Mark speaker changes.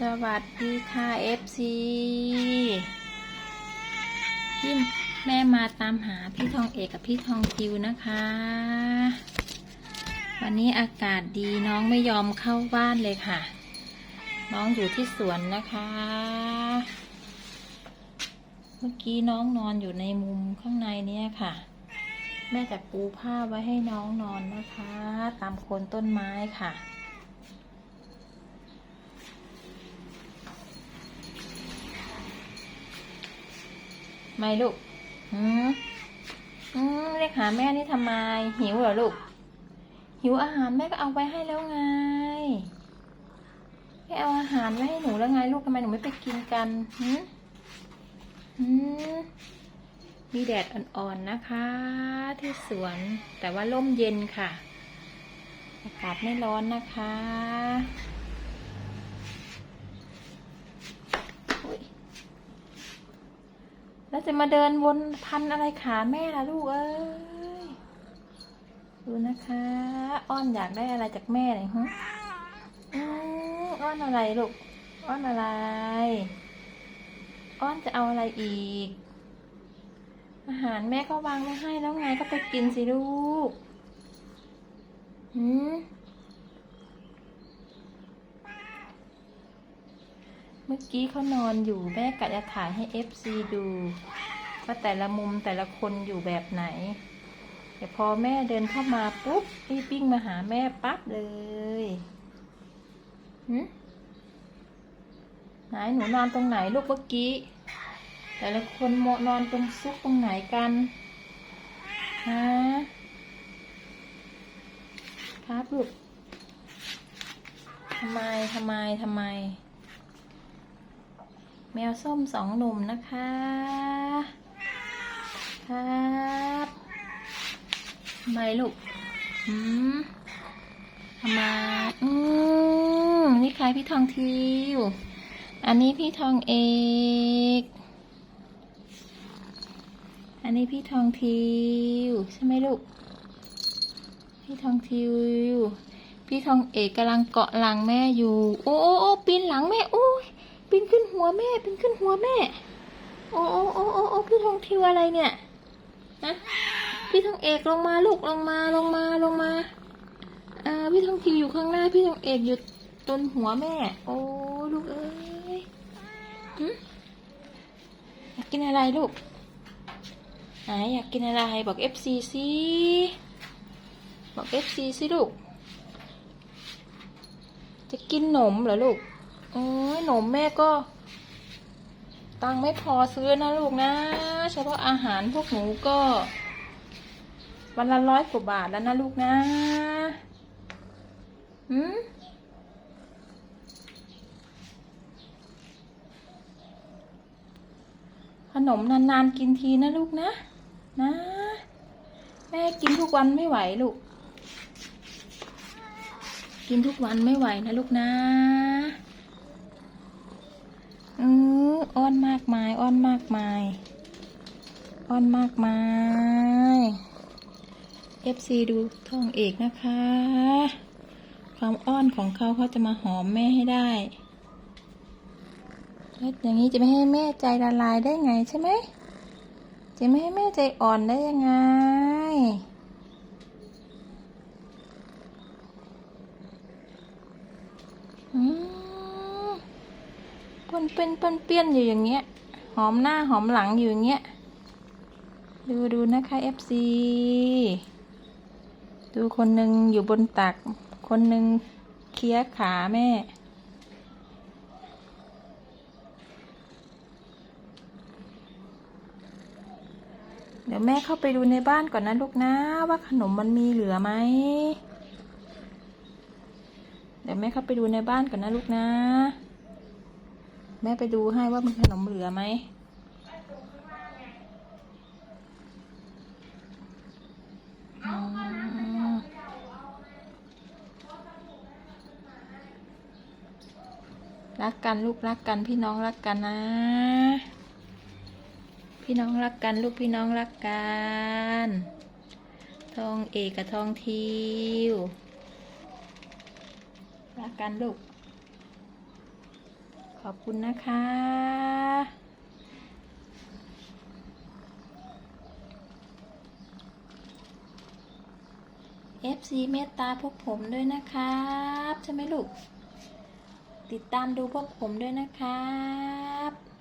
Speaker 1: สวัสดีค่ะ FC พี่แม่มาตามหาพี่ทองเอกกับพี่ทองทิวนะคะ วันนี้อากาศดีน้องไม่ยอมเข้าบ้านเลยค่ะ น้องอยู่ที่สวนนะคะ เมื่อกี้น้องนอนอยู่ในมุมข้างในเนี้ยค่ะ แม่จะปูผ้าไว้ให้น้องนอนนะคะ ตามโคนต้นไม้ค่ะ ไม่ลูกอืมอืมเรียกหาแม่นี่ทำไม หิวเหรอลูก หิวอาหารแม่ก็เอาไปให้แล้วไงแม่เอาอาหารไว้ให้หนูแล้วไงลูกทำไมหนูไม่ไปกินกันหืมหืมมีแดดอ่อนๆนะคะ ที่สวนแต่ว่าร่มเย็นค่ะ อากาศไม่ร้อนนะคะอุ๊ย แล้วจะมาเดินวนพันอะไรขาแม่ล่ะลูกเอ้ย ดูนะคะ อ้อนอยากได้อะไรจากแม่เลยฮะอ้อนอะไรลูก อ้อนอะไร อ้อนจะเอาอะไรอีก อาหารแม่ก็วางไว้ให้แล้วไงก็ไปกินสิลูก หืม มื่อกี้เขานอนอยู่แม่กะจะถ่ายให้ FC ดูว่าแต่ละมุมแต่ละคนอยู่แบบไหนแต่พอแม่เดินเข้ามาปุ๊บรีบวิ่งมาหาแม่ปั๊บเลยหืมไหนหนูนอนตรงไหนลูกเมื่อกี้ แต่ละคนโมนอนตรงซุกตรงไหนกันฮะครับลูกทำไมทำไมทำไม แมวส้มสองหนุ่มนะคะ ครับทำไมลูกหืมทำไมอืมนี่ใครพี่ทองทิว อันนี้พี่ทองเอก อันนี้พี่ทองทิว ใช่ไหมลูก พี่ทองทิว พี่ทองเอกกำลังเกาะหลังแม่อยู่ โอ้โอ้โอ้ปีนหลังแม่โอ้ย ปีนขึ้นหัวแม่ปีนขึ้นหัวแม่ โอ้โอ้โอ้โอ้โอ้พี่ทองทิวอะไรเนี่ยฮะพี่ทองเอกลงมาลูกลงมาลงมาลงมาอ่าพี่ทองทิวอยู่ข้างหน้าพี่ทองเอกอยู่ต้นหัวแม่ โอ้ลูกเอ้ยอยากกินอะไรลูกไหนอยากกินอะไรบอก FC สิบอก FC สิลูกจะกินหนมเหรอลูก โอ้ยหนมแม่ก็ ตังไม่พอซื้อนะลูกนะ เฉพาะอาหารพวกหนูก็ วันละร้อยกว่าบาทแล้วนะลูกนะหืมขนมนานๆกินทีนะลูกนะ นะ แม่กินทุกวันไม่ไหวลูก กินทุกวันไม่ไหวนะลูกนะ อ้อนมากมาย อ้อนมากมาย อ้อนมากมาย FC ดูท่องเอกนะคะ ความอ้อนของเขาเขาจะมาหอมแม่ให้ได้แล้วอย่างนี้จะไม่ให้แม่ใจละลายได้ไงใช่ไหม จะไม่ให้แม่ใจอ่อนได้ยังไง อืม ปนเป็นปนเปี้ยนอยู่อย่างเงี้ย หอมหน้าหอมหลังอยู่อย่างเงี้ย ดูดูนะคะ FC ดูคนหนึ่งอยู่บนตัก คนหนึ่งเคลียขาแม่ เดี๋ยวแม่เข้าไปดูในบ้านก่อนนะลูกนะ ว่าขนมมันมีเหลือไหม เดี๋ยวแม่เข้าไปดูในบ้านก่อนนะลูกนะ แม่ไปดูให้ว่ามันขนมเหลือไหมอืมรักกันลูกรักกันพี่น้องรักกันนะ พี่น้องรักกันลูกพี่น้องรักกัน ทองเอกกับทองทิวรักกันลูก ขอบคุณนะคะ FC เมตตาพวกผมด้วยนะครับ ใช่ไหมลูก ติดตามดูพวกผมด้วยนะครับ